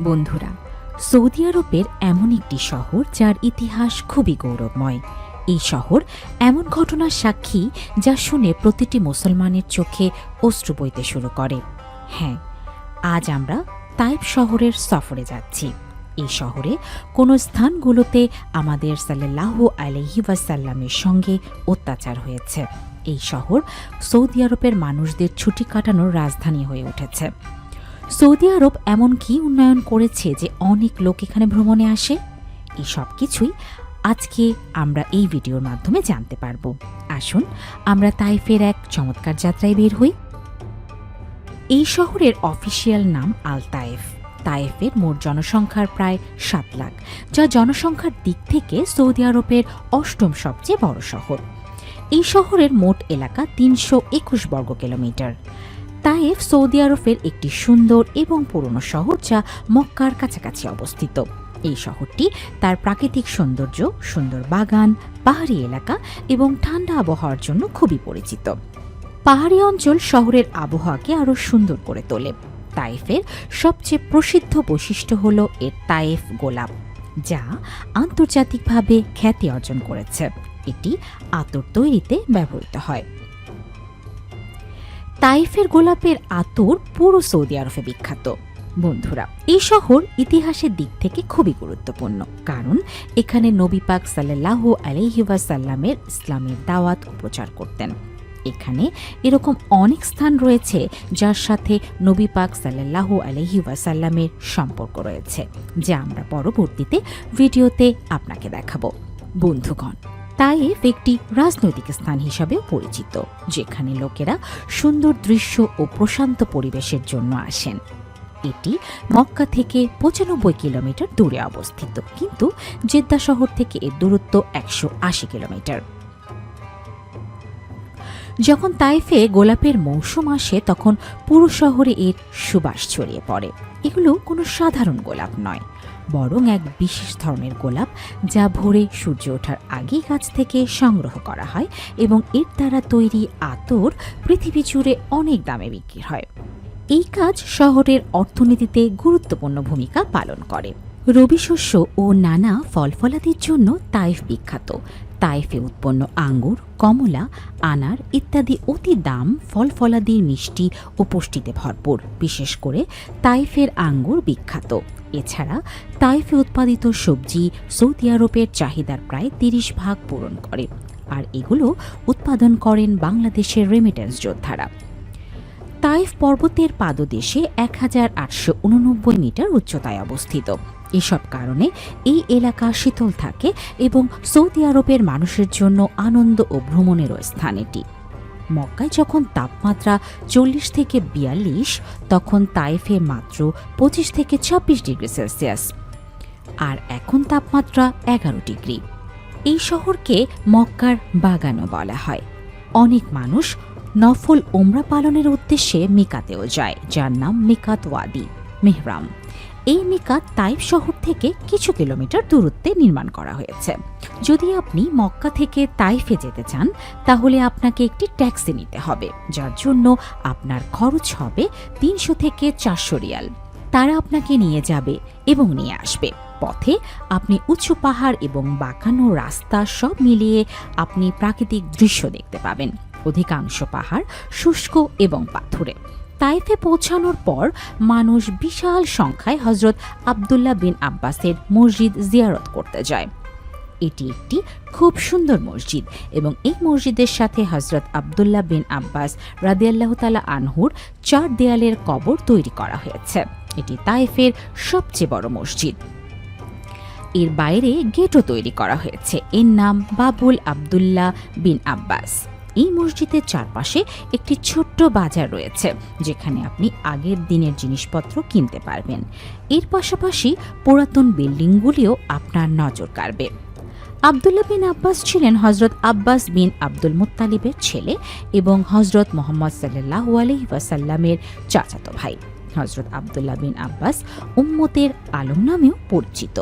বন্ধুরা, সৌদি আরবের এমন একটি শহর যার ইতিহাস খুবই গৌরবময়। এই শহর এমন ঘটনার সাক্ষী যা শুনে প্রতিটি মুসলমানের চোখে অশ্রু বইতে শুরু করে। হ্যাঁ আজ আমরা তাইব শহরের সফরে যাচ্ছি। এই শহরে কোনো স্থানগুলোতে আমাদের সাল্লাহ আলহি ওয়াসাল্লামের সঙ্গে অত্যাচার হয়েছে। এই শহর সৌদি আরবের মানুষদের ছুটি কাটানোর রাজধানী হয়ে উঠেছে। সৌদি আরব এমন কি উন্নয়ন করেছে যে অনেক লোক এখানে ভ্রমণে আসে? এই সব কিছুই আজকে আমরা এই ভিডিওর মাধ্যমে জানতে পারব। আসুন, আমরা তাইফের এক চমৎকার যাত্রায় বের হই। এই শহরের অফিসিয়াল নাম আল তায়েফ তায়েফের মোট জনসংখ্যার প্রায় সাত লাখ, যা জনসংখ্যার দিক থেকে সৌদি আরবের অষ্টম সবচেয়ে বড় শহর। এই শহরের মোট এলাকা তিনশো একুশ বর্গ কিলোমিটার তায়েফ সৌদি আরবের একটি সুন্দর এবং পুরনো শহর যা মক্কার কাছাকাছি অবস্থিত। এই শহরটি তার প্রাকৃতিক সৌন্দর্য, সুন্দর বাগান, পাহাড়ি এলাকা এবং ঠান্ডা আবহাওয়ার জন্য খুবই পরিচিত। পাহাড়ি অঞ্চল শহরের আবহাওয়াকে আরও সুন্দর করে তোলে। তায়েফের সবচেয়ে প্রসিদ্ধ বৈশিষ্ট্য হল এর তায়েফ গোলাপ, যা আন্তর্জাতিকভাবে খ্যাতি অর্জন করেছে। এটি আতর তৈরিতে ব্যবহৃত হয়। তাইফের গোলাপের আতর পুরো সৌদি আরবে বিখ্যাত। বন্ধুরা, এই শহর ইতিহাসের দিক থেকে খুবই গুরুত্বপূর্ণ, কারণ এখানে নবী পাক সাল্লাহ আলহিবাসাল্লামের ইসলামের দাওয়াত প্রচার করতেন। এখানে এরকম অনেক স্থান রয়েছে যার সাথে নবী পাক সাল্লাহ আলহি সম্পর্ক রয়েছে, যা আমরা পরবর্তীতে ভিডিওতে আপনাকে দেখাবো। বন্ধুগণ তাইফ একটি রাজনৈতিক স্থান হিসাবেও পরিচিত, যেখানে লোকেরা সুন্দর দৃশ্য ও প্রশান্ত পরিবেশের জন্য আসেন। এটি মক্কা থেকে পঁচানব্বই কিলোমিটার দূরে অবস্থিত, কিন্তু জেদ্দা শহর থেকে এর দূরত্ব একশো আশি কিলোমিটার। যখন তাইফে গোলাপের মৌসুম আসে, তখন পুরো শহরে এর সুবাস ছড়িয়ে পড়ে। এগুলো কোনো সাধারণ গোলাপ নয়, বরং এক বিশেষ ধরনের গোলাপ যা ভোরে সূর্য ওঠার আগেই গাছ থেকে সংগ্রহ করা হয় এবং এর দ্বারা তৈরি আতর পৃথিবী জুড়ে অনেক দামে বিক্রি হয়। এই কাজ শহরের অর্থনীতিতে গুরুত্বপূর্ণ ভূমিকা পালন করে। রবি শস্য ও নানা ফল ফলাদির জন্য তাইফ বিখ্যাত তাইফে উৎপন্ন আঙ্গুর, কমলা, আনার ইত্যাদি অতি দাম ফল ফলাদির মিষ্টি ও পুষ্টিতে ভরপুর। বিশেষ করে তাইফের আঙ্গুর বিখ্যাত। এছাড়া তাইফে উৎপাদিত সবজি সৌদি আরবের চাহিদার প্রায় তিরিশ ভাগ পূরণ করে। আর এগুলো উৎপাদন করেন বাংলাদেশের রেমিটেন্স যোদ্ধারা। তাইফ পর্বতের পাদদেশে এক হাজার আটশো উননব্বই মিটার উচ্চতায় অবস্থিত। এসব কারণে এই এলাকা শীতল থাকে এবং সৌদি আরবের মানুষের জন্য আনন্দ ও ভ্রমণেরও স্থান এটি। মক্কায় যখন তাপমাত্রা চল্লিশ থেকে বিয়াল্লিশ, তখন তাইফে মাত্র পঁচিশ থেকে ছাব্বিশ ডিগ্রি সেলসিয়াস। আর এখন তাপমাত্রা এগারো ডিগ্রি। এই শহরকে মক্কার বাগানও বলা হয়। অনেক মানুষ নফল ওমরা পালনের উদ্দেশ্যে মিকাতেও যায়, যার নাম মিকাত ওয়াদি, মেহরাম। এই মিকাত তাইফ শহর থেকে কিছু কিলোমিটার দূরত্বে নির্মাণ করা হয়েছে। যদি আপনি মক্কা থেকে তাইফে যেতে চান, তাহলে আপনাকে একটি ট্যাক্সি নিতে হবে, যার জন্য আপনার খরচ হবে তিনশো থেকে চারশো রিয়াল। তারা আপনাকে নিয়ে যাবে এবং নিয়ে আসবে। পথে আপনি উঁচু পাহাড় এবং বাঁকানো রাস্তা সব মিলিয়ে আপনি প্রাকৃতিক দৃশ্য দেখতে পাবেন। অধিকাংশ পাহাড় শুষ্ক এবং পাথুরে। তাইফে পৌঁছানোর পর মানুষ বিশাল সংখ্যায় হজরত আবদুল্লাহ বিন আব্বাসের মসজিদ জিয়ারত করতে যায়। এটি একটি খুব সুন্দর মসজিদ এবং এই মসজিদের সাথে হজরত আবদুল্লাহ বিন আব্বাস রাদিয়াল্লাহ তালা আনহুর চার দেয়ালের কবর তৈরি করা হয়েছে। এটি তাইফের সবচেয়ে বড় মসজিদ। এর বাইরে গেটও তৈরি করা হয়েছে। এর নাম বাবুল আবদুল্লাহ বিন আব্বাস। এই মসজিদের চারপাশে একটি ছোট্ট বাজার রয়েছে, যেখানে আপনি আগের দিনের জিনিসপত্র কিনতে পারবেন। এর পাশাপাশি পুরাতন বিল্ডিংগুলিও আপনার নজর কাড়বে। আবদুল্লাহ বিন আব্বাস ছিলেন হজরত আব্বাস বিন আব্দুল মুত্তালিবের ছেলে এবং হজরত মোহাম্মদ সাল্লাহ আলহি ওয়াসাল্লামের চাচাতো ভাই। হজরত আবদুল্লাহ বিন আব্বাস উম্মতের আলম নামেও পরিচিত,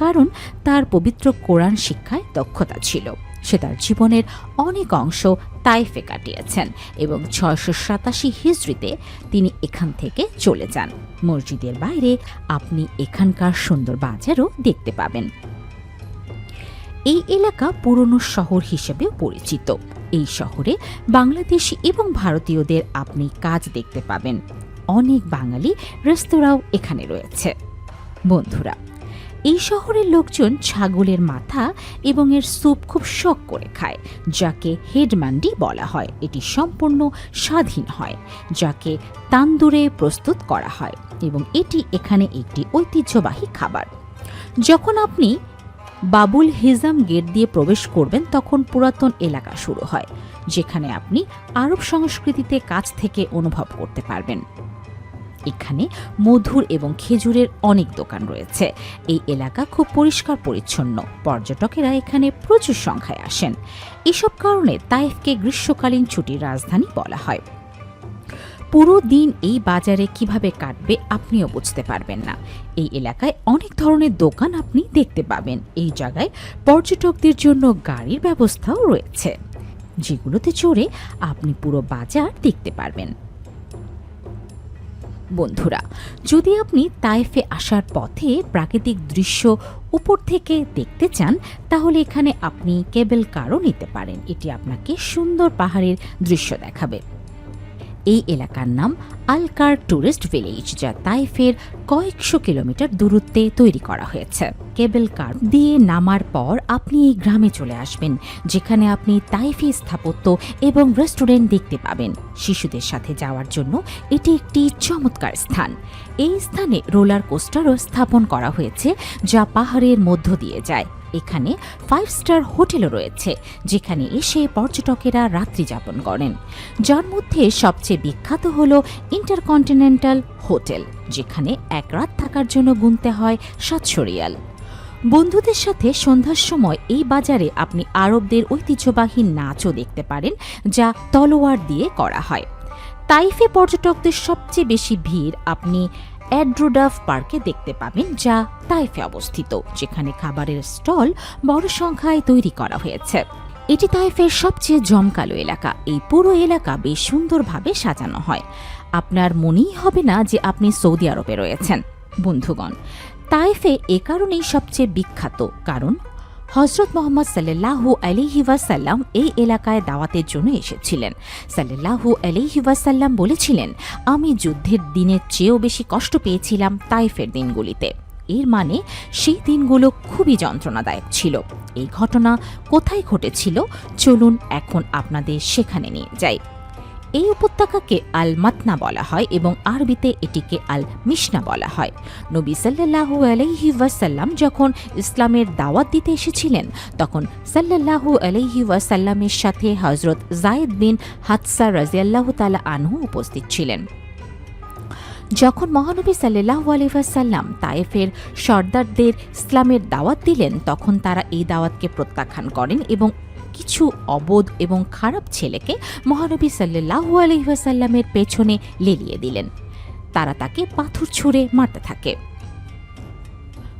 কারণ তার পবিত্র কোরআন শিক্ষায় দক্ষতা ছিল। সে তার জীবনের অনেক অংশ তাইফে কাটিয়েছেন এবং ছয়শো সাতাশি হিজড়িতে তিনি এখান থেকে চলে যান। মসজিদের বাইরে আপনি এখানকার সুন্দর বাজারও দেখতে পাবেন। এই এলাকা পুরনো শহর হিসেবেও পরিচিত। এই শহরে বাংলাদেশি এবং ভারতীয়দের আপনি কাজ দেখতে পাবেন। অনেক বাঙালি রেস্তোরাঁও এখানে রয়েছে। বন্ধুরা এই শহরের লোকজন ছাগলের মাথা এবং এর স্যুপ খুব শখ করে খায়, যাকে হেডমান্ডি বলা হয়। এটি সম্পূর্ণ স্বাধীন হয়, যাকে তান্দুরে প্রস্তুত করা হয় এবং এটি এখানে একটি ঐতিহ্যবাহী খাবার। যখন আপনি বাবুল হিজাম গেট দিয়ে প্রবেশ করবেন, তখন পুরাতন এলাকা শুরু হয়, যেখানে আপনি আরব সংস্কৃতিতে কাছ থেকে অনুভব করতে পারবেন। এখানে মধুর এবং খেজুরের অনেক দোকান রয়েছে। এই এলাকা খুব পরিষ্কার পরিচ্ছন্ন। পর্যটকেরা এখানে প্রচুর সংখ্যায় আসেন। এসব কারণে তাইফকে গ্রীষ্মকালীন ছুটির রাজধানী বলা হয়। পুরো দিন এই বাজারে কীভাবে কাটবে আপনিও বুঝতে পারবেন না। এই এলাকায় অনেক ধরনের দোকান আপনি দেখতে পাবেন। এই জায়গায় পর্যটকদের জন্য গাড়ির ব্যবস্থাও রয়েছে। যেগুলোতে চড়ে আপনি পুরো বাজার দেখতে পারবেন। বন্ধুরা, যদি আপনি তাইফে আসার পথে প্রাকৃতিক দৃশ্য উপর থেকে দেখতে চান, তাহলে এখানে আপনি কেবল কারও নিতে পারেন। এটি আপনাকে সুন্দর পাহাড়ের দৃশ্য দেখাবে। এই এলাকার নাম আলকার ট্যুরিস্ট ভিলেজ, যা তাইফের কয়েকশো কিলোমিটার দূরত্বে তৈরি করা হয়েছে। কেবল কার দিয়ে নামার পর আপনি এই গ্রামে চলে আসবেন, যেখানে আপনি তাইফি স্থাপত্য এবং রেস্টুরেন্ট দেখতে পাবেন। শিশুদের সাথে যাওয়ার জন্য এটি একটি চমৎকার স্থান। এই স্থানে রোলার কোস্টারও স্থাপন করা হয়েছে, যা পাহাড়ের মধ্য দিয়ে যায়। এখানে ফাইভ স্টার হোটেলও রয়েছে, যেখানে এসে পর্যটকেরা রাত্রি যাপন করেন। যার মধ্যে সবচেয়ে বিখ্যাত হল ইন্টারকন্টিনেন্টাল হোটেল, যেখানে এক রাত থাকার জন্য গুনতে হয় সাতশো রিয়াল। বন্ধুদের সাথে সন্ধ্যার সময় এই বাজারে আপনি আরবদের ঐতিহ্যবাহী নাচও দেখতে পারেন, যা তলোয়ার দিয়ে করা হয়। তাইফে পর্যটকদের সবচেয়ে বেশি ভিড় আপনি অ্যাড্রোডাফ পার্কে দেখতে পাবেন, যা তাইফে অবস্থিত, যেখানে খাবারের স্টল বড় সংখ্যায় তৈরি করা হয়েছে। এটি তাইফের সবচেয়ে জমকালো এলাকা। এই পুরো এলাকা বেশ সুন্দরভাবে সাজানো হয়। আপনার মনেই হবে না যে আপনি সৌদি আরবে রয়েছেন। বন্ধুগণ তাইফে এ কারণেই সবচেয়ে বিখ্যাত, কারণ হজরত মোহাম্মদ সাল্লাহু আলিহি ওয়াসাল্লাম এই এলাকায় দাওয়াতের জন্য এসেছিলেন। সাল্লাহু আলিহি ওয়াসাল্লাম বলেছিলেন, আমি যুদ্ধের দিনের চেয়েও বেশি কষ্ট পেয়েছিলাম তাইফের দিনগুলিতে। এর মানে সেই দিনগুলো খুবই যন্ত্রণাদায়ক ছিল। এই ঘটনা কোথায় ঘটেছিল? চলুন এখন আপনাদের সেখানে নিয়ে যাই। এই উপত্যকাকে আল মাতনা বলা হয় এবং আরবিতে এটিকে আল মিশনা বলা হয়। নবী সাল্লাহু আলাইহি ওয়াসাল্লাম যখন ইসলামের দাওয়াত দিতে এসেছিলেন, তখন সাল্লাহু আলাইহি ওয়াসাল্লামের সাথে হজরত জায়েদ বিন হাতসা রাজিয়াল্লাহ তালা আনহু উপস্থিত ছিলেন। যখন মহানবী সাল্লাহ আলিফাসাল্লাম তায়েফের সর্দারদের ইসলামের দাওয়াত দিলেন, তখন তারা এই দাওয়াতকে প্রত্যাখ্যান করেন এবং কিছু অবোধ এবং খারাপ ছেলেকে মহানবী সাল্লাহু আলহিহাসাল্লামের পেছনে লেলিয়ে দিলেন। তারা তাকে পাথর ছুঁড়ে মারতে থাকে।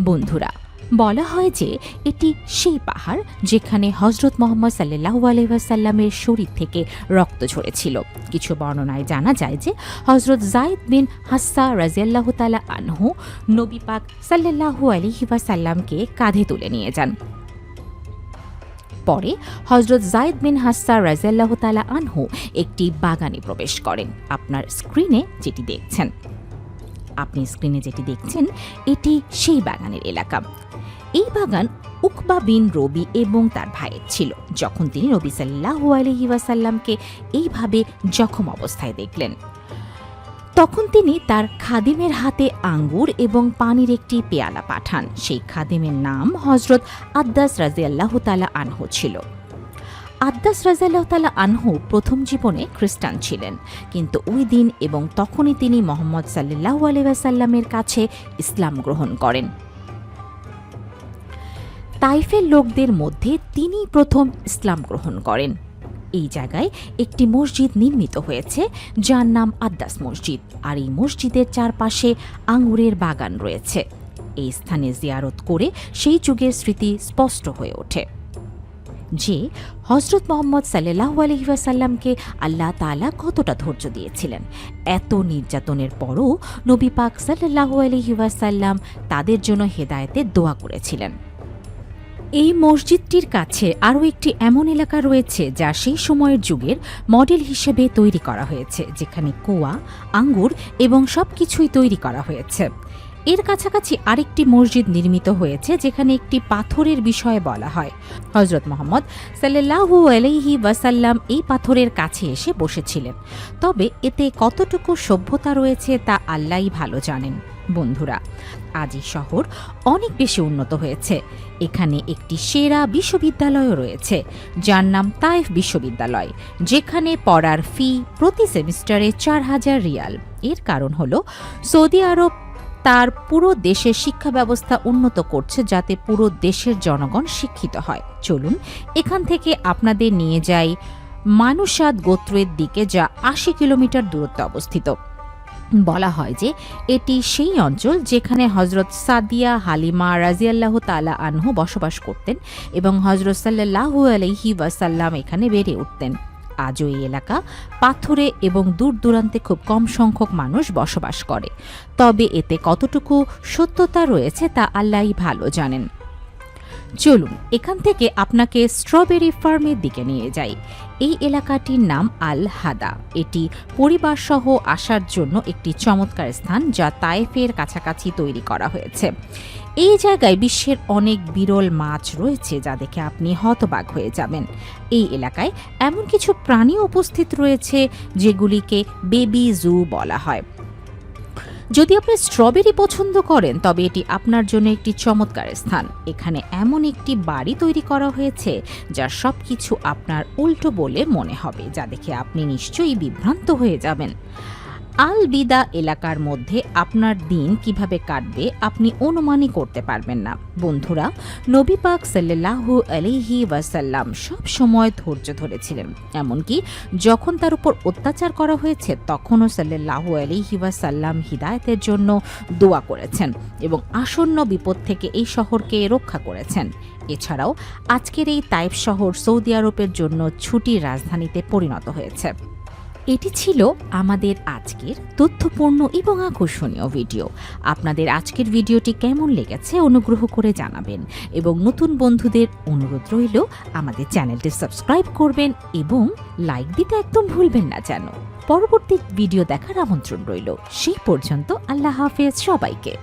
বন্ধুরা, বলা হয় যে এটি সেই পাহাড় যেখানে হজরত মোহাম্মদ সাল্লাহু আলহিহাসাল্লামের শরীর থেকে রক্ত ঝরেছিল। কিছু বর্ণনায় জানা যায় যে হজরত জায়দ বিন হাস্সা রাজিয়াল্লাহ তালা আনহু নবী পাক সাল্লাহু আলহিহাসাল্লামকে কাঁধে তুলে নিয়ে যান। পরে হজরত জায়দ বিন হাস্সা রাজিয়াল্লাহ তালা আনহু একটি বাগানে প্রবেশ করেন। আপনার স্ক্রিনে যেটি দেখছেন, আপনি স্ক্রিনে যেটি দেখছেন, এটি সেই বাগানের এলাকা। এই বাগান উকবা বিন রবি এবং তার ভাইয়ের ছিল। যখন তিনি নবী সাল্লাহু আলহি ওয়াসাল্লামকে এইভাবে জখম অবস্থায় দেখলেন তখন তিনি তার খাদিমের হাতে আঙ্গুর এবং পানির একটি পেয়ালা পাঠান। সেই খাদিমের নাম হজরত আদ্দাস রাজিয়াল্লাহ তালা আনহু ছিল। আদ্দাস রাজিয়াল্লাহ তালা আনহু প্রথম জীবনে খ্রিস্টান ছিলেন। কিন্তু ওই দিন এবং তখনই তিনি মোহাম্মদ সাল্লাহ আলহাসাল্লামের কাছে ইসলাম গ্রহণ করেন। তাইফের লোকদের মধ্যে তিনি প্রথম ইসলাম গ্রহণ করেন। এই জায়গায় একটি মসজিদ নির্মিত হয়েছে, যার নাম আদ্দাস মসজিদ। আর এই মসজিদের চারপাশে আঙুরের বাগান রয়েছে। এই স্থানে জিয়ারত করে সেই যুগের স্মৃতি স্পষ্ট হয়ে ওঠে। যে হজরত মোহাম্মদ সাল্লাহ আলহিবাসাল্লামকে আল্লাহ তাআলা কতটা ধৈর্য দিয়েছিলেন, এত নির্যাতনের পরও নবী পাক সাল্লাহ আলহিবাসাল্লাম তাদের জন্য হেদায়েতের দোয়া করেছিলেন। এই মসজিদটির কাছে আরও একটি এমন এলাকা রয়েছে যা সেই সময়ের যুগের মডেল হিসেবে তৈরি করা হয়েছে, যেখানে কুয়া, আঙ্গুর এবং সব কিছুই তৈরি করা হয়েছে। এর কাছাকাছি আরেকটি মসজিদ নির্মিত হয়েছে, যেখানে একটি পাথরের বিষয়ে বলা হয়। হজরত মোহাম্মদ সাল্লাহু আলাইহি ওয়াসাল্লাম এই পাথরের কাছে এসে বসেছিলেন। তবে এতে কতটুকু সভ্যতা রয়েছে তা আল্লাহ ভালো জানেন। বন্ধুরা। আজ এই শহর অনেক বেশি উন্নত হয়েছে। এখানে একটি সেরা বিশ্ববিদ্যালয়ও রয়েছে, যার নাম তাইফ বিশ্ববিদ্যালয়, যেখানে পড়ার ফি প্রতি সেমিস্টারে চার হাজার রিয়াল। এর কারণ হলো, সৌদি আরব তার পুরো দেশের শিক্ষা ব্যবস্থা উন্নত করছে যাতে পুরো দেশের জনগণ শিক্ষিত হয়। চলুন, এখান থেকে আপনাদের নিয়ে যাই মানুষাদ গোত্রের দিকে, যা আশি কিলোমিটার দূরত্বে অবস্থিত। বলা হয় যে এটি সেই অঞ্চল যেখানে হজরত সাদিয়া, হালিমা রাজিয়াল্লাহ তালা আনহু বসবাস করতেন এবং হজরত সাল্লাহু আলহি ওয়াসাল্লাম এখানে বেড়ে উঠতেন। আজও এই এলাকা পাথরে এবং দূর দূরান্তে খুব কম সংখ্যক মানুষ বসবাস করে। তবে এতে কতটুকু সত্যতা রয়েছে তা আল্লাহই ভালো জানেন। চলুন, এখান থেকে আপনাকে স্ট্রবেরি ফার্মের দিকে নিয়ে যাই। এই এলাকাটির নাম আল হাদা এটি পরিবারসহ আসার জন্য একটি চমৎকার স্থান যা তায়েফের কাছাকাছি তৈরি করা হয়েছে। এই জায়গায় বিশ্বের অনেক বিরল মাছ রয়েছে যা দেখে আপনি হতবাক হয়ে যাবেন। এই এলাকায় এমন কিছু প্রাণী উপস্থিত রয়েছে যেগুলিকে বেবি জু বলা হয়। যদি আপনি স্ট্রবেরি পছন্দ করেন, তবে এটি আপনার জন্য একটি চমৎকার স্থান। এখানে এমন একটি বাড়ি তৈরি করা হয়েছে, যা সব কিছু আপনার উল্টো বলে মনে হবে, যা দেখে আপনি নিশ্চয়ই বিভ্রান্ত হয়ে যাবেন। আল বিদা এলাকার মধ্যে আপনার দিন কীভাবে কাটবে আপনি অনুমানই করতে পারবেন না। বন্ধুরা নবী পাক সাল্লাহু আলিহি ওয়াসাল্লাম সব সময় ধৈর্য ধরেছিলেন। এমনকি যখন তার উপর অত্যাচার করা হয়েছে, তখনও সাল্লাহু আলিহি ওয়াসাল্লাম হিদায়তের জন্য দোয়া করেছেন এবং আসন্ন বিপদ থেকে এই শহরকে রক্ষা করেছেন। এছাড়াও আজকের এই তাইফ শহর সৌদি আরবের জন্য ছুটির রাজধানীতে পরিণত হয়েছে। এটি ছিল আমাদের আজকের তথ্যপূর্ণ এবং আকর্ষণীয় ভিডিও। আপনাদের আজকের ভিডিওটি কেমন লেগেছে অনুগ্রহ করে জানাবেন এবং নতুন বন্ধুদের অনুরোধ রইল আমাদের চ্যানেলটি সাবস্ক্রাইব করবেন এবং লাইক দিতে একদম ভুলবেন না যেন। পরবর্তী ভিডিও দেখার আমন্ত্রণ রইল। সেই পর্যন্ত আল্লাহ হাফেজ সবাইকে।